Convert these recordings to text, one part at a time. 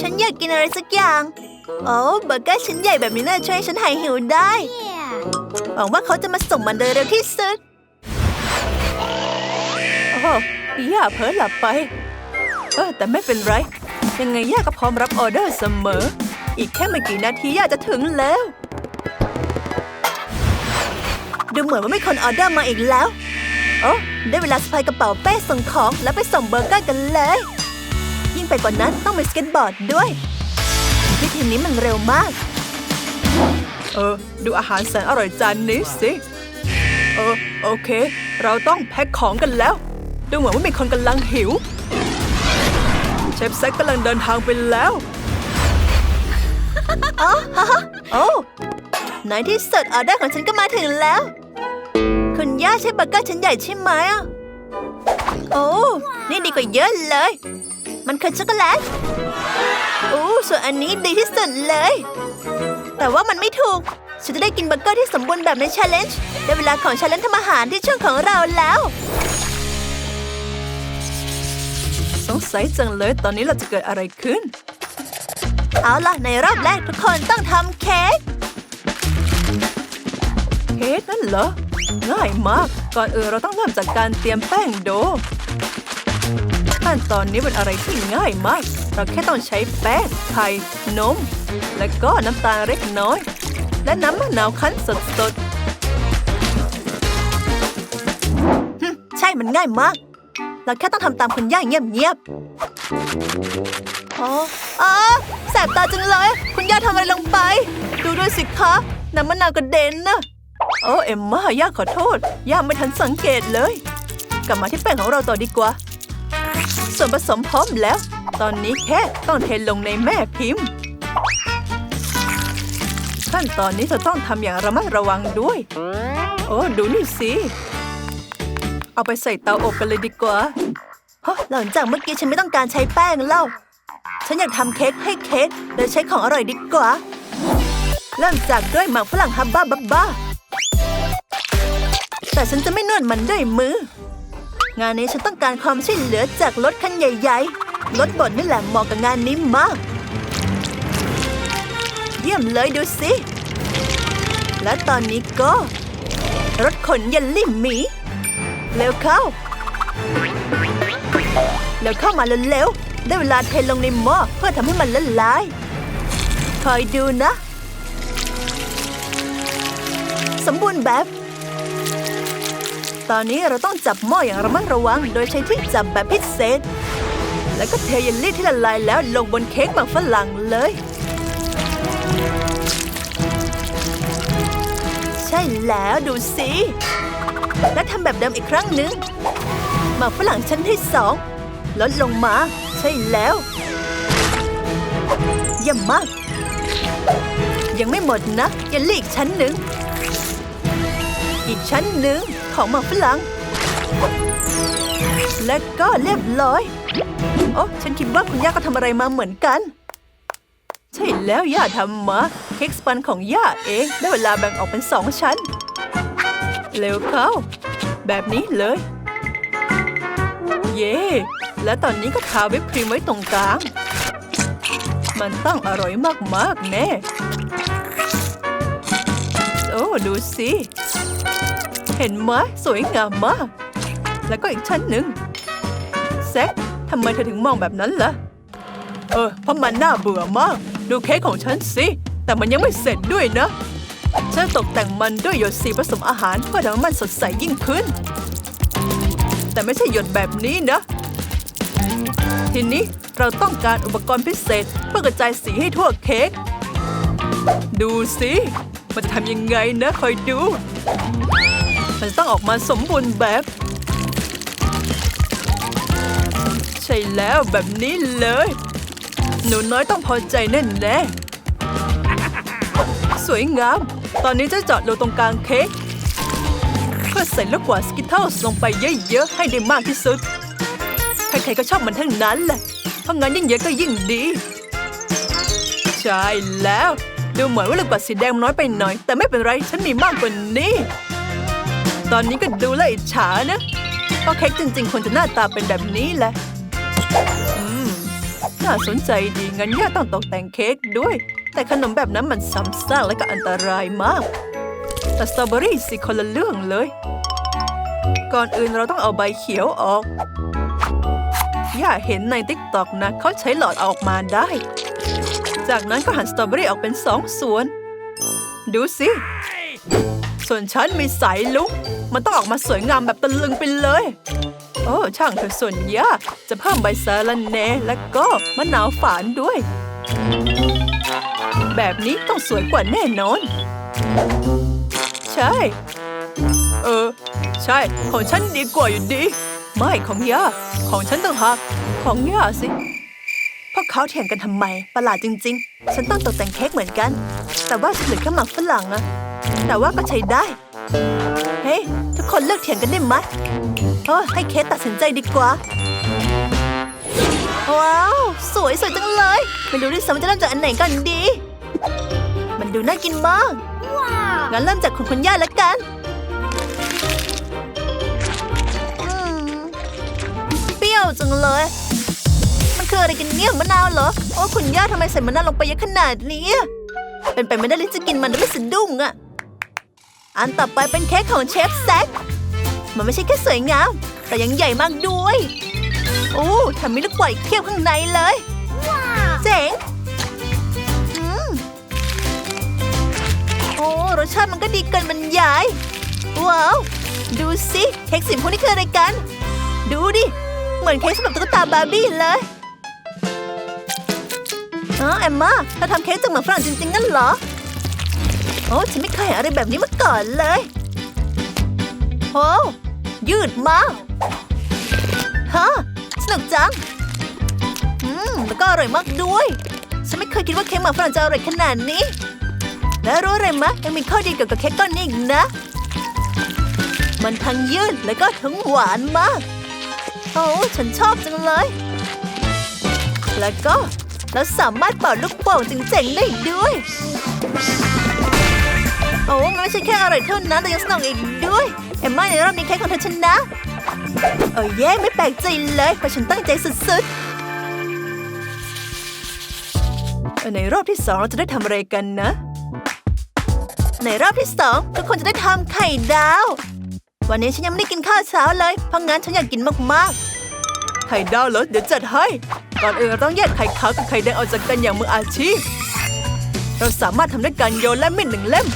ฉันอยากกินอะไรสักอย่างโอ้เบอร์เกอร์ชิ้นใหญ่แบบนี้น่าช่วยให้ฉันหายหิวได้ หวังว่าเขาจะมาส่งมันโดยเร็วที่สุด โอ้ย่าเพ้อหลับไป เออแต่ไม่เป็นไร ยังไงย่าก็พร้อมรับออเดอร์เสมอ อีกแค่ไม่กี่นาทีย่าจะถึงแล้ว ดูเหมือนว่าไมีคนออเดอร์มาอีกแล้ว โอ้ได้เวลาสะพายกระเป๋าเป้ส่งของแล้วไปส่งเบอร์เกอร์กันเลย ไปกว่านั้นต้องมีสเก็ตบอร์ดด้วยวิธีนี้มันเร็วมาก เออ ดูอาหารแสนอร่อยจานนี้สิ เออ โอเค เราต้องแพ็คของกันแล้ว ดูเหมือนว่ามีคนกำลังหิว เชฟแซกกำลังเดินทางไปแล้วอ๋อฮะฮะโอ้ในที่สุดออเดอร์ของฉันก็มาถึงแล้ว คุณย่าใช้เบอร์เกอร์ชิ้นใหญ่ใช่ไหมอะโอ้ นี่ดีกว่าเยอะเลย มันคือช็อกโกแลตโอ้ส่วนอันนี้ดีที่สุดเลย แต่ว่ามันไม่ถูก ฉันจะได้กินเบอร์เกอร์ที่สมบูรณ์แบบใน challenge ได้เวลาของ challenge ทำอาหารที่ช่องของเราแล้ว สงสัยจังเลยตอนนี้เราจะเกิดอะไรขึ้น เอาล่ะ ในรอบแรกทุกคนต้องทำเค้กเค้กนั่นเหรอ ง่ายมาก ก่อนอื่นเราต้องเริ่มจากการเตรียมแป้งโด ขั้นตอนนี้เป็นอะไรที่ง่ายมาก เราแค่ต้องใช้แป้ง ไข่ นม และก็น้ำตาลเล็กน้อย และน้ำมะนาวคั้นสดใช่ มันง่ายมาก เราแค่ต้องทำตามคุณย่าเงียบๆอ๋ออ๋อแสบตาจังเลย คุณย่าทำอะไรลงไป ดูด้วยสิคะ น้ำมะนาวกระเด็นนะๆโอ้เอ็มม่าย่าขอโทษ ย่าไม่ทันสังเกตเลย กลับมาที่แป้งของเราต่อดีกว่า ส่วนผสมพร้อมแล้ว ตอนนี้แค่ต้องเทลงในแม่พิมพ์ ขั้นตอนนี้เธอต้องทำอย่างระมัดระวังด้วย โอ้ดูนี่สิ เอาไปใส่เตาอบกันเลยดีกว่าฮะหลังจากเมื่อกี้ฉันไม่ต้องการใช้แป้งแล้ว ฉันอยากทำเค้กให้เค้กโดยใช้ของอร่อยดีกว่า เริ่มจากด้วยหมากฝรั่งฮับบ้าบับบ้า แต่ฉันจะไม่นวดมันด้วยมือ งานนี้ฉันต้องการความช่วยเหลือจากรถคันใหญ่ๆ รถบดนี่แหละเหมาะกับงานนี้มาก เยี่ยมเลยดูสิ และตอนนี้ก็ รถขนเยลลี่หมี เร็วเข้าแล้วเข้ามาเร็วๆ ได้เวลาเทลงในหม้อเพื่อทำให้มันละลาย คอยดูนะ สมบูรณ์แบบ ตอนนี้เราต้องจับหม้ออย่างระมัดระวัง โดยใช้ที่จับแบบพิเศษ แล้วก็เทเยลลี่ที่ละลายแล้วลงบนเค้กหมักฝรั่งเลย ใช่แล้วดูสิ และทำแบบเดิมอีกครั้งหนึ่งหมากฝรั่งชั้นที่สองลดลงมา ใช่แล้วเยี่ยมมาก ยังไม่หมดนะยังเหลืออีกชั้นหนึ่ง อีกชั้นหนึ่งของหมากฝรั่ง และก็เรียบร้อย โอ้ฉันคิดว่าคุณย่าก็ทำอะไรมาเหมือนกัน ใช่แล้วย่าทำมาเค้กสปันของย่าเองได้เวลาแบ่งออกเป็นสองชั้น เร็วเข้า แบบนี้เลย เย่และตอนนี้ก็ทาวิปครีมไว้ตรงกลาง มันต้องอร่อยมากๆแน่ อ้ดูสิ เห็นไหมสวยงามมาก แล้วก็อีกชั้นหนึ่งแซคทำไมเธอถึงมองแบบนั้นล่ะ เออเพราะมันน่าเบื่อมาก ดูเค้กของฉันสิ แต่มันยังไม่เสร็จด้วยนะ ฉันตกแต่งมันด้วยหยดสีผสมอาหารเพื่อทำให้มันสดใสยิ่งขึ้น แต่ไม่ใช่หยดแบบนี้นะ ทีนี้เราต้องการอุปกรณ์พิเศษเพื่อกระจายสีให้ทั่วเค้ก ดูสิ มันจะทำยังไงนะคอยดู มันต้องออกมาสมบูรณ์แบบ ใช่แล้วแบบนี้เลย หนูน้อยต้องพอใจแน่แน่สวยงาม ตอนนี้จะเจาะรูตรงกลางเค้กเพื่อใส่ลูกกวาดสกิทเทิลลงไปเยอะๆให้ได้มากที่สุด ใครๆก็ชอบมันทั้งนั้นแหละเพราะงั้นยิ่งเยอะก็ยิ่งดี ใช่แล้ว ดูเหมือนว่าลูกกวาดสีแดงน้อยไปหน่อย แต่ไม่เป็นไรฉันมีมากกว่านี้ ตอนนี้ก็ดูแลอิจฉานะเพราะเค้กจริง ๆควรจะหน้าตาเป็นแบบนี้แหละอืมน่าสนใจดีงั้นย่าต้องตกแต่งเค้กด้วย แต่ขนมแบบนั้นมันซ้ำซากและก็อันตรายมาก แต่สตรอเบอรี่สิคนละเรื่องเลย ก่อนอื่นเราต้องเอาใบเขียวออก ย่าเห็นในติ๊กตอกนะเขาใช้หลอดออกมาได้ จากนั้นก็หั่นสตรอเบอรี่ออกเป็นสองส่วน ดูสิ ส่วนฉันมีสายลุก มันต้องออกมาสวยงามแบบตะลึงไปเลย โอ้ช่างเถอะส่วนย่าจะเพิ่มใบสาระแหน่และก็มะนาวฝานด้วย แบบนี้ต้องสวยกว่าแน่นอน ใช่ เออ ใช่ ของฉันดีกว่าอยู่ดี ไม่ของย่าของฉันต่างหากของย่าสิ พวกเขาเถียงกันทำไม ประหลาดจริง ๆ ฉันต้องตกแต่งเค้กเหมือนกัน แต่ว่าฉันเหลือแค่หมักฝรั่งอะแต่ว่าก็ใช้ได้ เฮ้ยทุกคนเลิกเถียงกันได้ไหมเออให้เคสตัดสินใจดีกว่า ว้าว สวยสวยจังเลย ไม่รู้ด้วยซ้ำจะเริ่มจากอันไหนก่อนดี มันดูน่ากินมาก งั้นเริ่มจากคุณคุณย่าแล้วกันอืมเปรี้ยวจังเลย มันคืออะไรกันเนี่ยมะนาวเหรอ โอ้คุณย่าทำไมใส่มะนาวลงไปเยอะขนาดนี้อะเป็นไปไม่ได้เลยจะกินมันโดยไม่สะดุ้งอะอันต่อไปเป็นเค้กของเชฟแซค มันไม่ใช่แค่สวยงาม แต่ยังใหญ่มากด้วย โอ้แถมมีลูกบอลอีกเทียบข้างในเลย เจ๋งอืมโอ้รสชาติมันก็ดีเกินบรรยาย ว้าว ดูสิเค้กสีพวกนี้คืออะไรกัน ดูดิ เหมือนเค้กสำหรับตุ๊กตาบาร์บี้เลย อ๋อแอมมาเธอทำเค้กจากหมากฝรั่งจริงๆงั้นเหรอ โอ้ฉันไม่เคยเห็นอะไรแบบนี้มาก่อนเลยโอ้ยืดมากฮะสนุกจัง อืม แล้วก็อร่อยมากด้วย ฉันไม่เคยคิดว่าเค้กหมากฝรั่งจะอร่อยขนาดนี้ แล้วรู้อะไรมะยังมีข้อดีเกี่ยวกับเค้กก้อนนี้อีกนะ มันทั้งยืดแล้วก็ทั้งหวานมาก โอ้ ฉันชอบจังเลย แล้วก็ เราสามารถเป่าลูกโป่งเจ๋งๆได้ด้วย โอ้มันไม่ใช่แค่อร่อยเท่านั้นแต่ยังสนุกอีกด้วย เอ็มม่าในรอบนี้เค้กของเธอชนะเออเย่ไม่แปลกใจเลยเพราะฉันตั้งใจสุดๆ ในรอบที่สองเราจะได้ทำอะไรกันนะ ในรอบที่สองทุกคนจะได้ทำไข่ดาว วันนี้ฉันยังไม่ได้กินข้าวเช้าเลย เพราะงั้นฉันอยากกินมากๆ ไข่ดาวเหรอเดี๋ยวจัดให้ ก่อนอื่นเราต้องแยกไข่ขาวกับไข่แดงออกจากกันอย่างมืออาชีพ เราสามารถทำด้วยการโยนและมีดหนึ่งเล่ม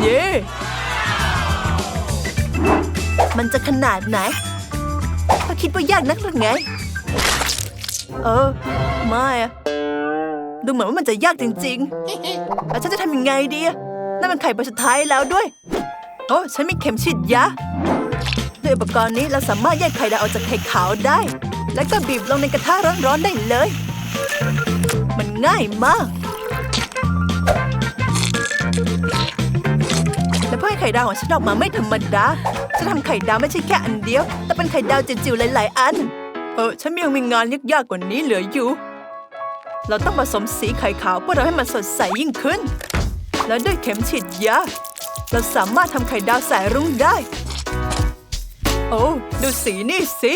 เย้มันจะขนาดไหนถ้าคิดว่ายากนักหรือไง เออ ไม่อะดูเหมือนว่ามันจะยากจริงๆ แล้วฉันจะทำยังไงดีอะนั่นมันไข่ใบสุดท้ายแล้วด้วย โอ้ ฉันมีเข็มฉีดยาด้วยอุปกรณ์นี้เราสามารถแยกไข่ดาวออกจากไข่ขาวได้ แล้วก็บีบลงในกระทะร้อนๆได้เลย มันง่ายมาก และเพื่อให้ไข่ดาวของฉันออกมาไม่ธรรมดา ฉันทำไข่ดาวไม่ใช่แค่อันเดียว แต่เป็นไข่ดาวจิ๋วๆหลายๆอัน เออ ฉันยังมีงานยากๆกว่านี้เหลืออยู่ เราต้องผสมสีไข่ขาวเพื่อทำให้มันสดใสยิ่งขึ้น แล้วด้วยเข็มฉีดยา เราสามารถทำไข่ดาวสายรุ้งได้ โอ้ ดูสีนี่สิ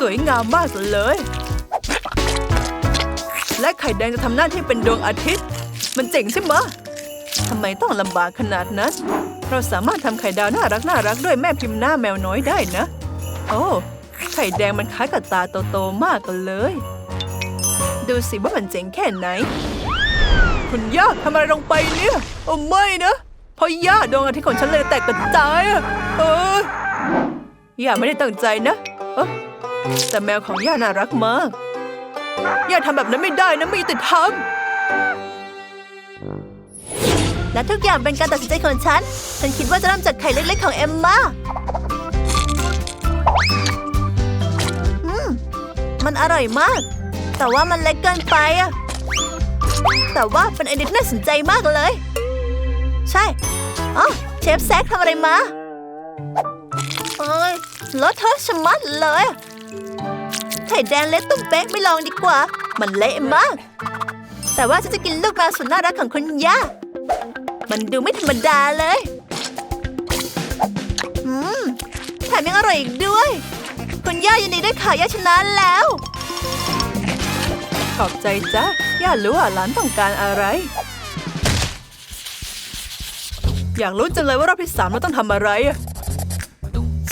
สวยงามมากเลย และไข่แดงจะทำหน้าที่เป็นดวงอาทิตย์ มันเจ๋งใช่ไหมทำไมต้องลำบากขนาดนั้น เราสามารถทำไข่ดาวน่ารักน่ารักด้วยแม่พิมพ์หน้าแมวน้อยได้นะ โอ้ไข่แดงมันคล้ายกับตาโตๆมากเลย ดูสิว่ามันเจ๋งแค่ไหน คุณย่าทำอะไรลงไปเนี่ยโอ้ไม่นะเพราะย่าดวงอาทิตย์ของฉันเลยแตกกระจายอะเออย่าไม่ได้ตั้งใจนะเออ แต่แมวของย่าน่ารักมาก ย่าทำแบบนั้นไม่ได้นะไม่ยุติธรรมและทุกอย่างเป็นการตัดสินใจของฉัน ฉันคิดว่าจะเริ่มจากไข่เล็กๆของเอมมาอืมมันอร่อยมาก แต่ว่ามันเล็กเกินไปอะแต่ว่าเป็นไอเดียที่น่าสนใจมากเลย ใช่อ๋อเชฟแซคทำอะไรมาเอ้ยเลอะเทอชะมัดเลย ไข่แดงเล็กตุ้มเป๊กไม่ลองดีกว่า มันเละมาก แต่ว่าฉันจะกินลูกแมวสุดน่ารักของคุณย่า มันดูไม่ธรรมดาเลย อืมแถมยังอร่อยอีกด้วย คุณย่ายินดีด้วยค่ะย่าชนะแล้ว ขอบใจจ้ะย่ารู้ว่าหลานต้องการอะไร อยากรู้จังเลยว่ารอบที่สามเราต้องทำอะไร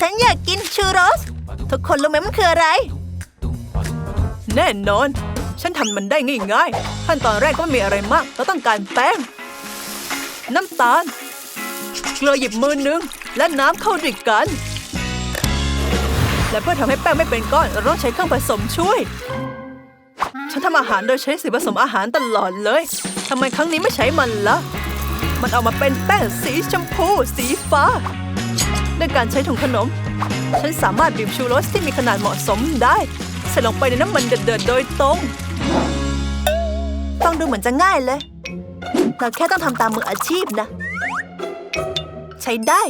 ฉันอยากกินชูโรส ทุกคนรู้ไหมมันคืออะไร แน่นอน ฉันทำมันได้ง่ายๆ ขั้นตอนแรกก็ไม่มีอะไรมาก เราต้องการแป้ง น้ำตาล เกลือหยิบมือนึง และน้ำเข้าด้วยกัน และเพื่อทำให้แป้งไม่เป็นก้อน เราต้องใช้เครื่องผสมช่วย ฉันทำอาหารโดยใช้สีผสมอาหารตลอดเลยทำไมครั้งนี้ไม่ใช้มันละ่ะมันออกมาเป็นแป้งสีชมพู สีฟ้า ด้วยการใช้ถุงขนม ฉันสามารถบีบชูรสที่มีขนาดเหมาะสมได้ ใส่ลงไปในน้ำมันเดือดๆโดยตรงฟังดูเหมือนจะง่ายเลย เราแค่ต้องทำตามมืออาชีพนะ ใช้ได้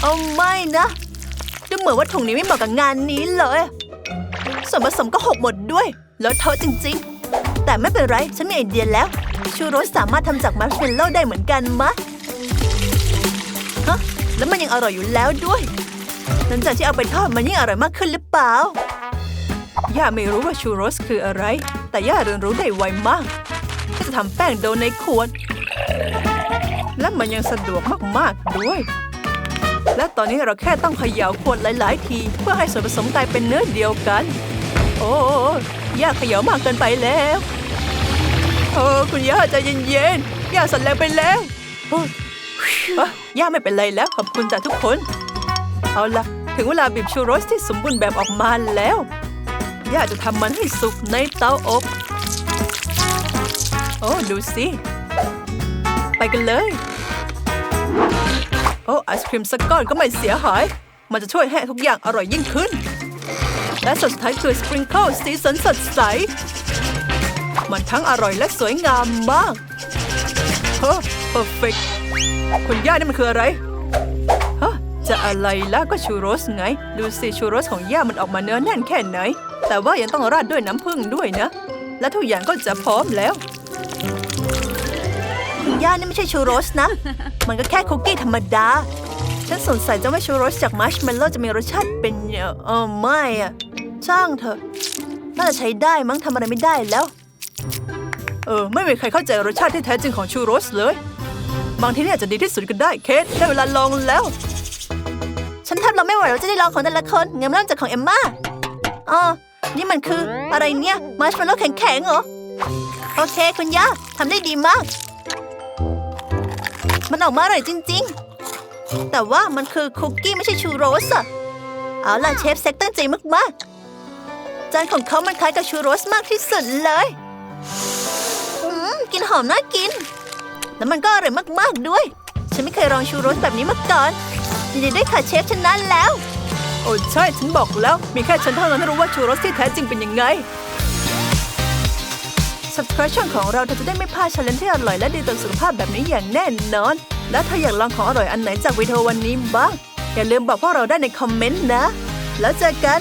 เอาไม่นะ ดูเหมือนว่าถุงนี้ไม่เหมาะกับงานนี้เลย ส่วนผสมก็หกหมดด้วย แล้วเทอะจริงๆ แต่ไม่เป็นไร ฉันมีไอเดียแล้ว ชูรสสามารถทำจากมัชเมลโล่ได้เหมือนกันมะฮะ แล้วมันยังอร่อยอยู่แล้วด้วย หลังจากที่เอาไปทอดมันยิ่งอร่อยมากขึ้นหรือเปล่า ย่าไม่รู้ว่าชูโรสคืออะไร แต่ย่าเรียนรู้ได้ไวมากจะทำแป้งโดนในขวด และมันยังสะดวกมากๆด้วย และตอนนี้เราแค่ต้องเขย่าขวดหลาย ๆ ที เพื่อให้ส่วนผสมกลายเป็นเนื้อเดียวกัน โอ้ย่าเขย่ามากเกินไปแล้วโอ้คุณย่าใจเย็นๆย่าสั่นแรงไปแล้ว ย่าไม่เป็นไรแล้วขอบคุณจากทุกคน เอาละถึงเวลาบีบชูโรสที่สมบูรณ์แบบออกมาแล้ว ย่าจะทำมันให้สุกในเตาอบ โอ้ดูสิ ไปกันเลย โอ้ไอศครีมสักก้อนก็ไม่เสียหาย มันจะช่วยให้ทุกอย่างอร่อยยิ่งขึ้น และสุดท้ายคือสปริงเกิลสีสันสดใส มันทั้งอร่อยและสวยงามมากเฮ้อ perfect คุณย่านี่มันคืออะไรฮะจะอะไรล่ะก็ชูโรสไง ดูสิชูโรสของย่ามันออกมาเนื้อแน่นแค่ไหน แต่ว่ายังต้องราดด้วยน้ำผึ้งด้วยนะ และทุกอย่างก็จะพร้อมแล้ว คุณย่านี่ไม่ใช่ชูโรสนะ มันก็แค่คุกกี้ธรรมดา ฉันสงสัยจะว่าชูโรสจากมัชเมลโล่จะมีรสชาติเป็นเอ่อไม่อะช่างเถอะน่าจะใช้ได้มั้งทำอะไรไม่ได้แล้ว เออ ไม่มีใครเข้าใจรสชาติที่แท้จริงของชูโรสเลย บางทีเนี่ยอาจจะดีที่สุดก็ได้เคทได้เวลาลองแล้ว ฉันแทบเราไม่ไหวเราจะได้ลองของแต่ละคนเงั้นเริ่มจากของเอมมาอ๋อนี่มันคืออะไรเนี่ยมัชเมลโล่แข็งๆเหรอโอเคคุณย่าทำได้ดีมาก มันออกมาอร่อยจริง ๆ แต่ว่ามันคือคุกกี้ไม่ใช่ชูโรสอะเอาล่ะเชฟเซ็กตั้งใจมากๆจานของเขามันคล้ายกับชูโรสมากที่สุดเลย อืมกลินหอมน่ากิน แล้วมันก็อร่อยมากๆด้วย ฉันไม่เคยลองชูโรสแบบนี้มาก่อนยินดีด้วยค่ะเชฟชนะแล้ว โอ้ใช่ฉันบอกแล้ว มีแค่ฉันเท่านั้นที่รู้ว่าชูโรสที่แท้จริงเป็นยังไง Subscribe ช่องของเราเธอจะได้ไม่พลาดชาเลนจ์ที่อร่อยและดีต่อสุขภาพแบบนี้อย่างแน่นอน และถ้าอยากลองของอร่อยอันไหนจากวิดีโอวันนี้บ้าง อย่าลืมบอกพวกเราได้ในคอมเมนต์นะ แล้วเจอกัน